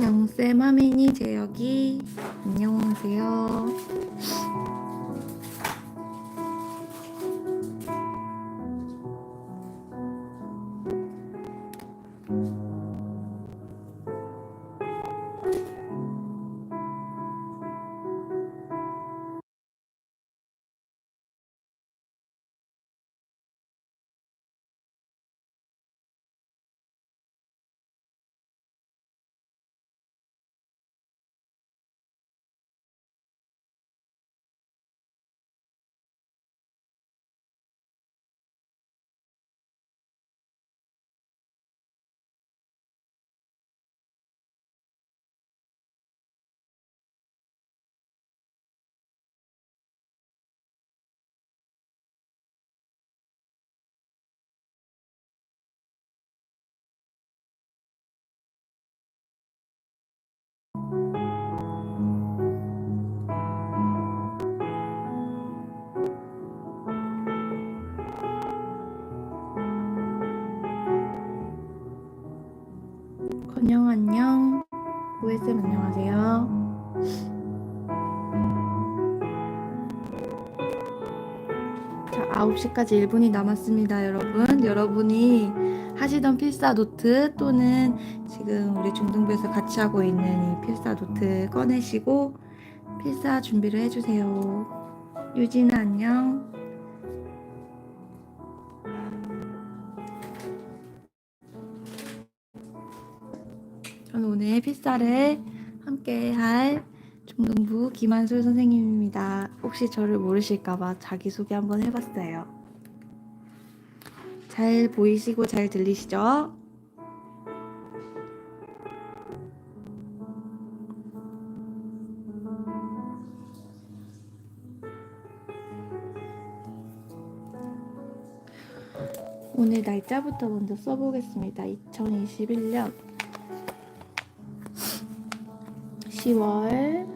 영쌤, 하민이, 재혁이 안녕하세요. 건영 안녕. 오해쌤 안녕하세요. 자, 9시까지 1분이 남았습니다, 여러분. 여러분이 하시던 필사 노트 또는 지금 우리 중등부에서 같이 하고 있는 이 필사 노트 꺼내시고 필사 준비를 해주세요. 유진아 안녕. 오늘 필사를 함께 할 중등부 김한솔 선생님입니다. 혹시 저를 모르실까봐 자기소개 한번 해봤어요. 잘 보이시고 잘 들리시죠? 오늘 날짜부터 먼저 써보겠습니다. 2021년 10월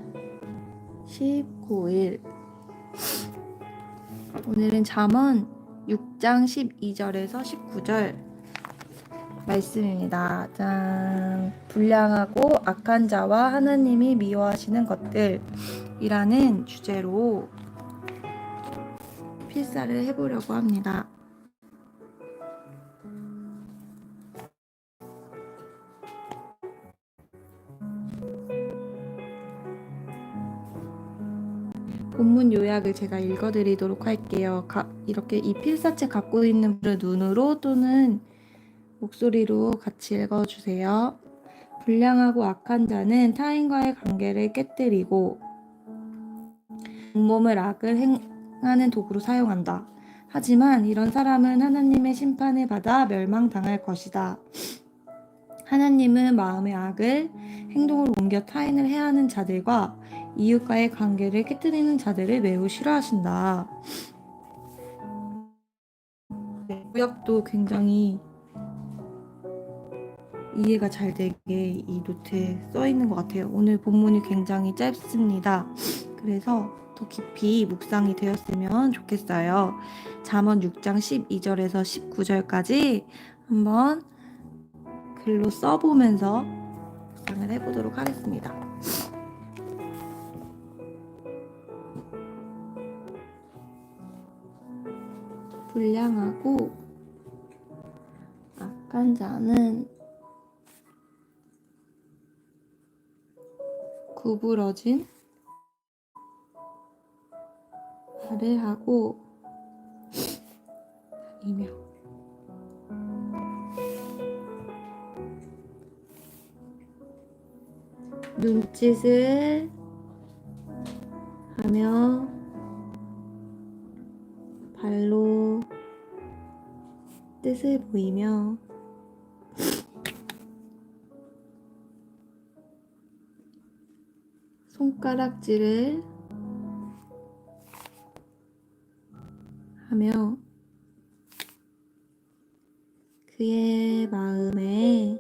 19일 오늘은 잠언 6장 12절에서 19절 말씀입니다. 짠. 불량하고 악한 자와 하나님이 미워하시는 것들이라는 주제로 필사를 해보려고 합니다. 요약을 제가 읽어드리도록 할게요. 가- 이렇게 이 필사책 갖고 있는 분을 눈으로 또는 목소리로 같이 읽어주세요. 불량하고 악한 자는 타인과의 관계를 깨뜨리고 몸을 악을 행하는 도구로 사용한다. 하지만 이런 사람은 하나님의 심판을 받아 멸망당할 것이다. 하나님은 마음의 악을 행동으로 옮겨 타인을 해하는 자들과 이웃과의 관계를 깨뜨리는 자들을 매우 싫어하신다. 네, 구약도 굉장히 이해가 잘 되게 이 노트에 써 있는 것 같아요. 오늘 본문이 굉장히 짧습니다. 그래서 더 깊이 묵상이 되었으면 좋겠어요. 잠언 6장 12절에서 19절까지 한번 글로 써보면서 묵상을 해보도록 하겠습니다. 불량하고 악한 자는 구부러진 발을 하고 다니며. 눈짓을 하며 발로 뜻을 보이며 손가락질을 하며 그의 마음에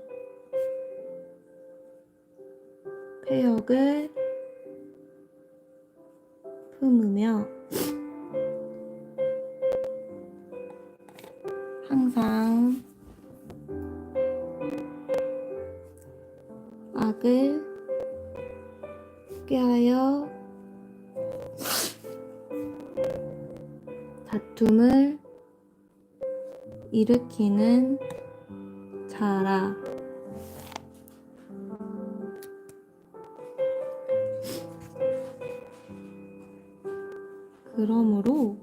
폐역을 품으며 일으키는 자라. 그러므로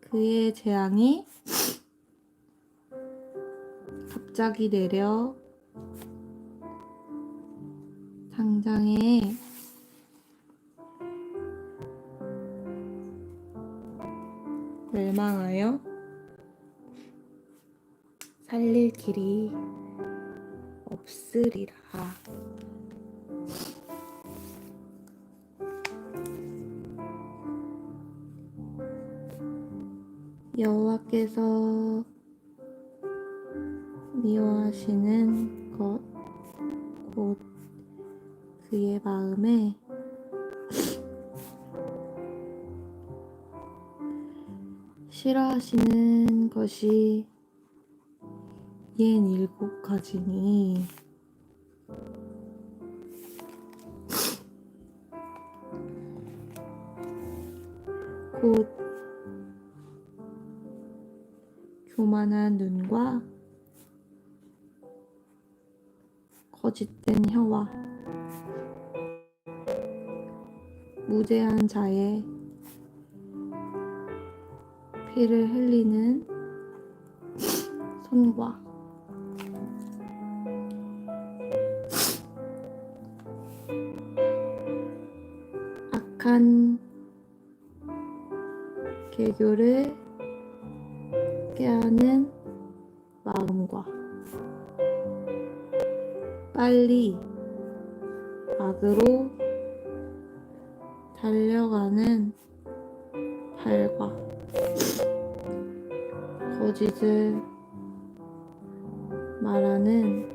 그의 재앙이 갑자기 내려 당장에 멸망하여 살릴 길이 없으리라. 여호와께서 미워하시는 것, 곧 그의 마음에 싫어하시는 것이 옌 일곱 가지니. 곧 교만한 눈과 거짓된 혀와 무죄한 자의 피를 흘리는 손과 악한 개교를 깨하는 마음과 빨리 악으로 달려가는 발과 거짓을 말하는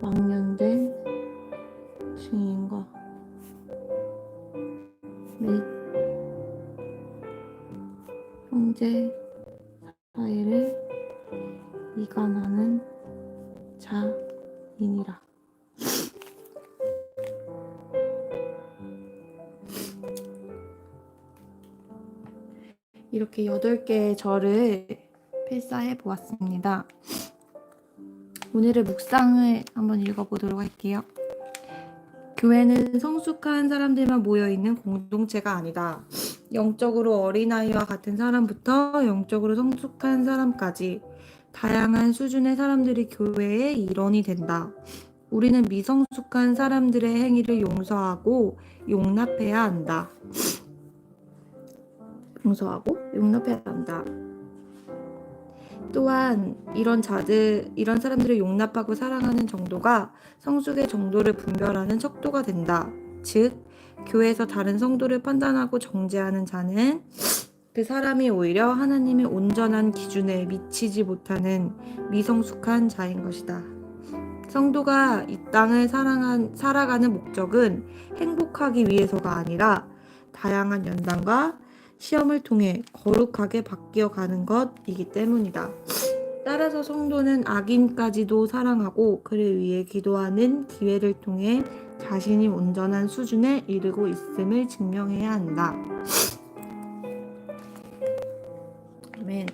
망령된 8개의 절을 필사해 보았습니다. 오늘의 묵상을 한번 읽어보도록 할게요. 교회는 성숙한 사람들만 모여있는 공동체가 아니다. 영적으로 어린아이와 같은 사람부터 영적으로 성숙한 사람까지 다양한 수준의 사람들이 교회의 일원이 된다. 우리는 미성숙한 사람들의 행위를 용서하고 용납해야 한다. 용서하고 용납해야 한다. 또한 이런 자들, 이런 사람들을 용납하고 사랑하는 정도가 성숙의 정도를 분별하는 척도가 된다. 즉, 교회에서 다른 성도를 판단하고 정죄하는 자는 그 사람이 오히려 하나님의 온전한 기준에 미치지 못하는 미성숙한 자인 것이다. 성도가 이 땅을 사랑한, 살아가는 목적은 행복하기 위해서가 아니라 다양한 연단과 시험을 통해 거룩하게 바뀌어 가는 것이기 때문이다. 따라서 성도는 악인까지도 사랑하고 그를 위해 기도하는 기회를 통해 자신이 온전한 수준에 이르고 있음을 증명해야 한다. 아멘.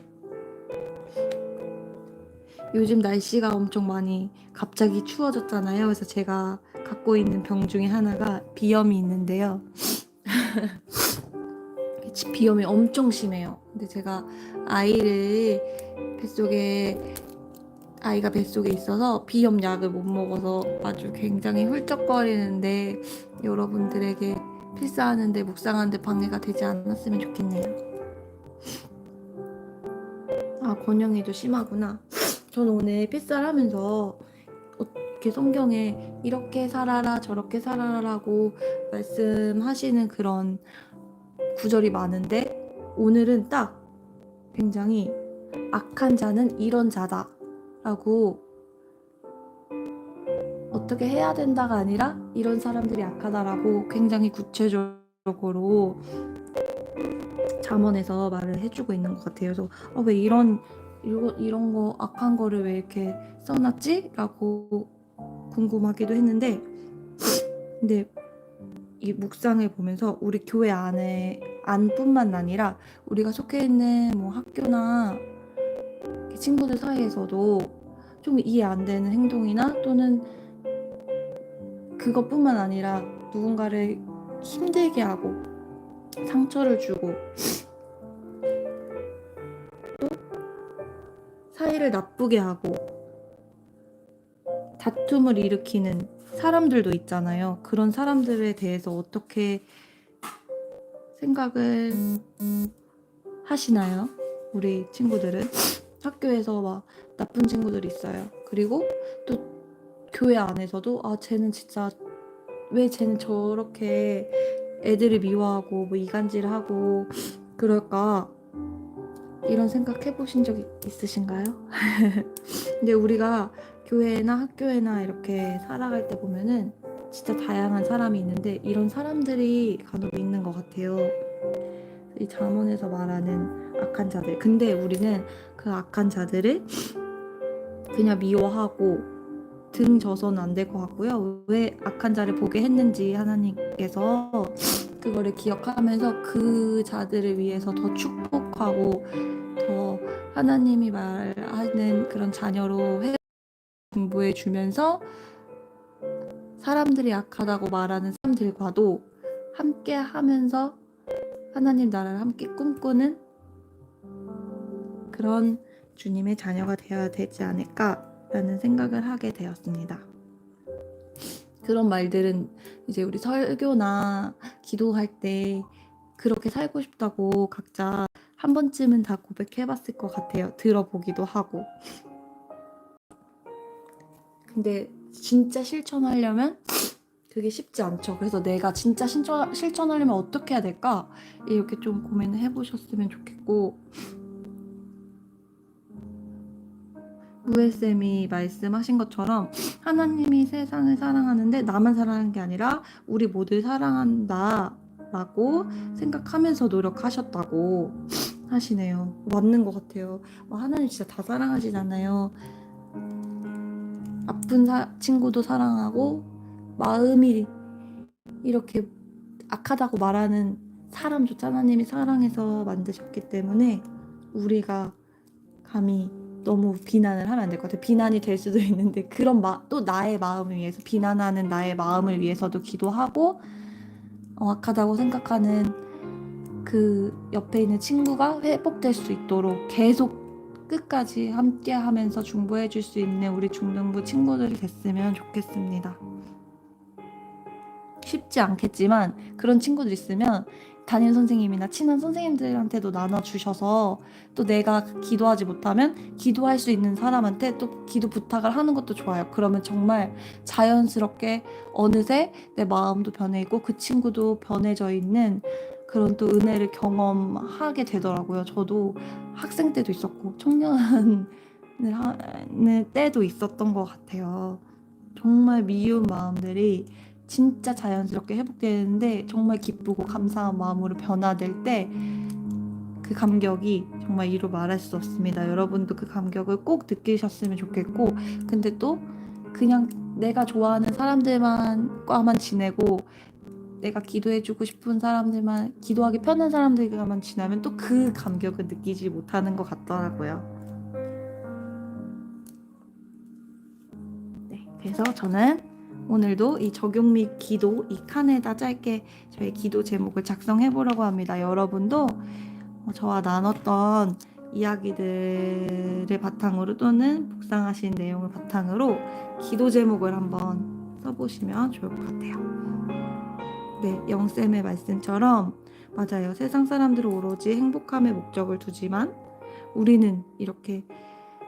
요즘 날씨가 엄청 많이 갑자기 추워졌잖아요. 그래서 제가 갖고 있는 병 중에 하나가 비염이 있는데요. 비염이 엄청 심해요. 근데 제가 아이를 뱃속에 아이가 뱃속에 있어서 비염 약을 못 먹어서 아주 굉장히 훌쩍거리는데 여러분들에게 필사하는데 묵상하는데 방해가 되지 않았으면 좋겠네요. 아 권영이도 심하구나. 저는 오늘 필사를 하면서 이렇게 성경에 이렇게 살아라 저렇게 살아라라고 말씀하시는 그런 구절이 많은데 오늘은 딱 굉장히 악한 자는 이런 자다 라고 어떻게 해야 된다가 아니라 이런 사람들이 악하다라고 굉장히 구체적으로 잠언에서 말을 해주고 있는 것 같아요. 그래서 아, 왜 이런 이런 거 악한 거를 왜 이렇게 써놨지?라고 궁금하기도 했는데 근데 이 묵상을 보면서 우리 교회 안에 안뿐만 아니라 우리가 속해 있는 뭐 학교나 친구들 사이에서도 좀 이해 안 되는 행동이나 또는 그것뿐만 아니라 누군가를 힘들게 하고 상처를 주고 또 사이를 나쁘게 하고 다툼을 일으키는 사람들도 있잖아요. 그런 사람들에 대해서 어떻게 생각을 하시나요? 우리 친구들은 학교에서 막 나쁜 친구들이 있어요. 그리고 또 교회 안에서도 아 쟤는 진짜 왜 쟤는 저렇게 애들을 미워하고 뭐 이간질하고 그럴까 이런 생각 해보신 적 있으신가요? 근데 우리가 교회나 학교에나 이렇게 살아갈 때 보면은 진짜 다양한 사람이 있는데 이런 사람들이 간혹 있는 것 같아요. 이 잠언에서 말하는 악한 자들. 근데 우리는 그 악한 자들을 그냥 미워하고 등 져서는 안 될 것 같고요. 왜 악한 자를 보게 했는지 하나님께서 그거를 기억하면서 그 자들을 위해서 더 축복하고 더 하나님이 말하는 그런 자녀로 해 공부해 주면서 사람들이 악하다고 말하는 사람들과도 함께 하면서 하나님 나라를 함께 꿈꾸는 그런 주님의 자녀가 되어야 되지 않을까라는 생각을 하게 되었습니다. 그런 말들은 이제 우리 설교나 기도할 때 그렇게 살고 싶다고 각자 한 번쯤은 다 고백해 봤을 것 같아요. 들어보기도 하고. 근데 진짜 실천하려면 그게 쉽지 않죠. 그래서 내가 진짜 실천, 실천하려면 어떻게 해야 될까? 이렇게 좀 고민을 해보셨으면 좋겠고 무엘쌤이 말씀하신 것처럼 하나님이 세상을 사랑하는데 나만 사랑하는 게 아니라 우리 모두 사랑한다 라고 생각하면서 노력하셨다고 하시네요. 맞는 것 같아요. 와, 하나님 진짜 다 사랑하진 않아요. 아픈 사, 친구도 사랑하고 마음이 이렇게 악하다고 말하는 사람조차 하나님이 사랑해서 만드셨기 때문에 우리가 감히 너무 비난을 하면 안 될 것 같아요. 비난이 될 수도 있는데 그런 마, 또 나의 마음을 위해서 비난하는 나의 마음을 위해서도 기도하고 어, 악하다고 생각하는 그 옆에 있는 친구가 회복될 수 있도록 계속 끝까지 함께 하면서 중보해 줄 수 있는 우리 중등부 친구들이 됐으면 좋겠습니다. 쉽지 않겠지만 그런 친구들 있으면 담임 선생님이나 친한 선생님들한테도 나눠주셔서 또 내가 기도하지 못하면 기도할 수 있는 사람한테 또 기도 부탁을 하는 것도 좋아요. 그러면 정말 자연스럽게 어느새 내 마음도 변해 있고 그 친구도 변해져 있는 그런 또 은혜를 경험하게 되더라고요. 저도 학생 때도 있었고 청년을 하는 때도 있었던 것 같아요. 정말 미운 마음들이 진짜 자연스럽게 회복되는데 정말 기쁘고 감사한 마음으로 변화될 때 그 감격이 정말 이루 말할 수 없습니다. 여러분도 그 감격을 꼭 느끼셨으면 좋겠고 근데 또 그냥 내가 좋아하는 사람들만과만 지내고 내가 기도해주고 싶은 사람들만 기도하기 편한 사람들과만 지나면 또 그 감격을 느끼지 못하는 것 같더라고요. 네, 그래서 저는 오늘도 이 적용 및 기도 이 칸에다 짧게 저의 기도 제목을 작성해 보려고 합니다. 여러분도 어, 저와 나눴던 이야기들을 바탕으로 또는 묵상하신 내용을 바탕으로 기도 제목을 한번 써보시면 좋을 것 같아요. 네, 영쌤의 말씀처럼 맞아요. 세상 사람들은 오로지 행복함의 목적을 두지만 우리는 이렇게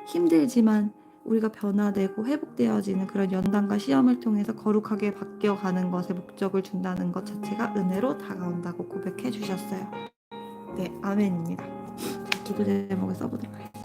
힘들지만 우리가 변화되고 회복되어지는 그런 연단과 시험을 통해서 거룩하게 바뀌어가는 것에 목적을 둔다는 것 자체가 은혜로 다가온다고 고백해 주셨어요. 네, 아멘입니다. 기도 제목을 써보도록 하겠습니다.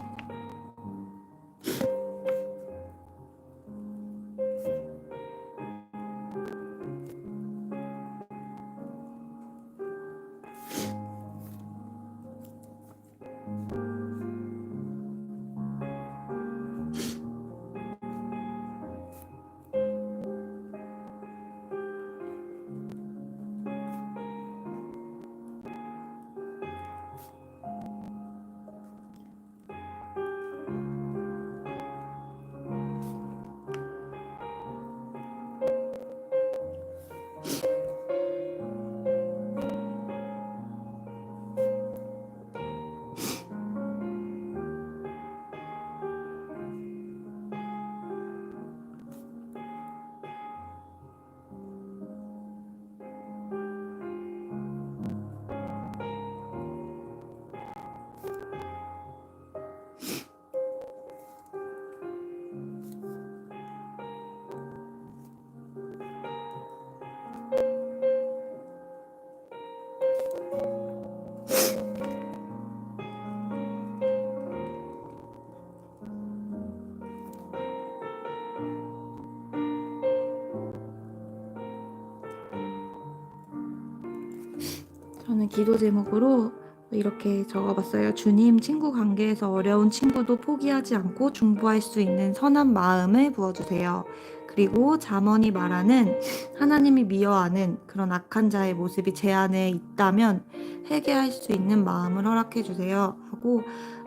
기도 제목으로 이렇게 적어봤어요. 주님, 친구 관계에서 어려운 친구도 포기하지 않고 중보할 수 있는 선한 마음을 부어주세요. 그리고 잠언이 말하는 하나님이 미워하는 그런 악한 자의 모습이 제 안에 있다면 회개할 수 있는 마음을 허락해 주세요. 하고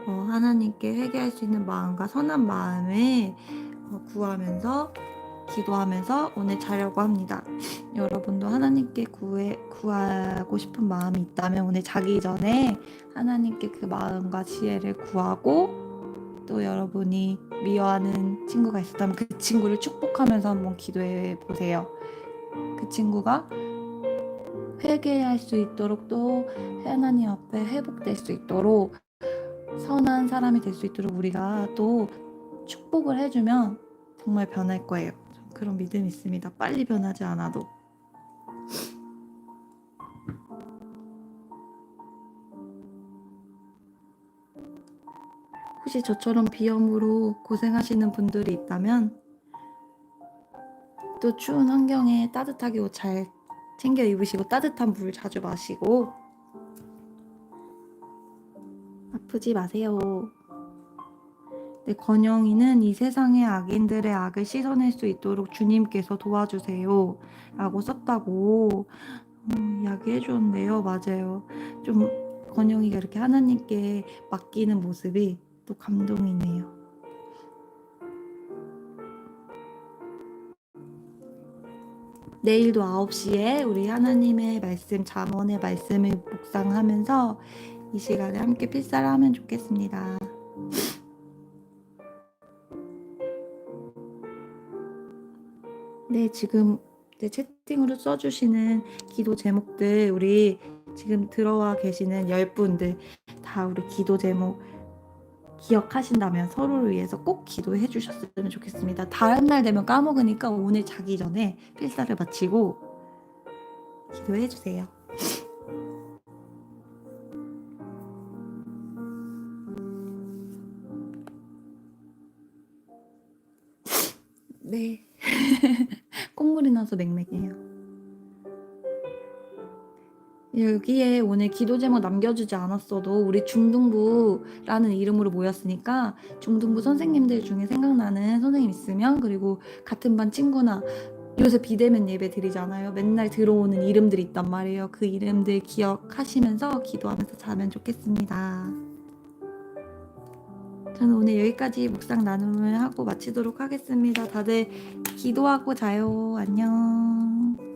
어, 하나님께 회개할 수 있는 마음과 선한 마음을 어, 구하면서 기도하면서 오늘 자려고 합니다. 여러분도 하나님께 구해, 구하고 싶은 마음이 있다면 오늘 자기 전에 하나님께 그 마음과 지혜를 구하고 또 여러분이 미워하는 친구가 있었다면 그 친구를 축복하면서 한번 기도해 보세요. 그 친구가 회개할 수 있도록 또 하나님 앞에 회복될 수 있도록 선한 사람이 될 수 있도록 우리가 또 축복을 해주면 정말 변할 거예요. 전 그런 믿음이 있습니다. 빨리 변하지 않아도. 혹시 저처럼 비염으로 고생하시는 분들이 있다면 또 추운 환경에 따뜻하게 옷 잘 챙겨 입으시고 따뜻한 물 자주 마시고 아프지 마세요. 네, 건영이는 이 세상의 악인들의 악을 씻어낼 수 있도록 주님께서 도와주세요. 라고 썼다고 음, 이야기해 주었는데요. 맞아요. 좀 건영이가 이렇게 하나님께 맡기는 모습이 또 감동이네요. 내일도 9시에 우리 하나님의 말씀, 잠언의 말씀을 묵상하면서 이 시간에 함께 필사를 하면 좋겠습니다. 네, 지금 이제 채팅으로 써주시는 기도 제목들, 우리 지금 들어와 계시는 열 분들 다 우리 기도 제목 기억하신다면 서로를 위해서 꼭 기도해 주셨으면 좋겠습니다. 다음 날 되면 까먹으니까 오늘 자기 전에 필사를 마치고 기도해 주세요. 네. 콧물이 나서 맹맹해요. 여기에 오늘 기도 제목 남겨주지 않았어도 우리 중등부라는 이름으로 모였으니까 중등부 선생님들 중에 생각나는 선생님 있으면 그리고 같은 반 친구나 요새 비대면 예배 드리잖아요. 맨날 들어오는 이름들이 있단 말이에요. 그 이름들 기억하시면서 기도하면서 자면 좋겠습니다. 저는 오늘 여기까지 묵상 나눔을 하고 마치도록 하겠습니다. 다들 기도하고 자요. 안녕.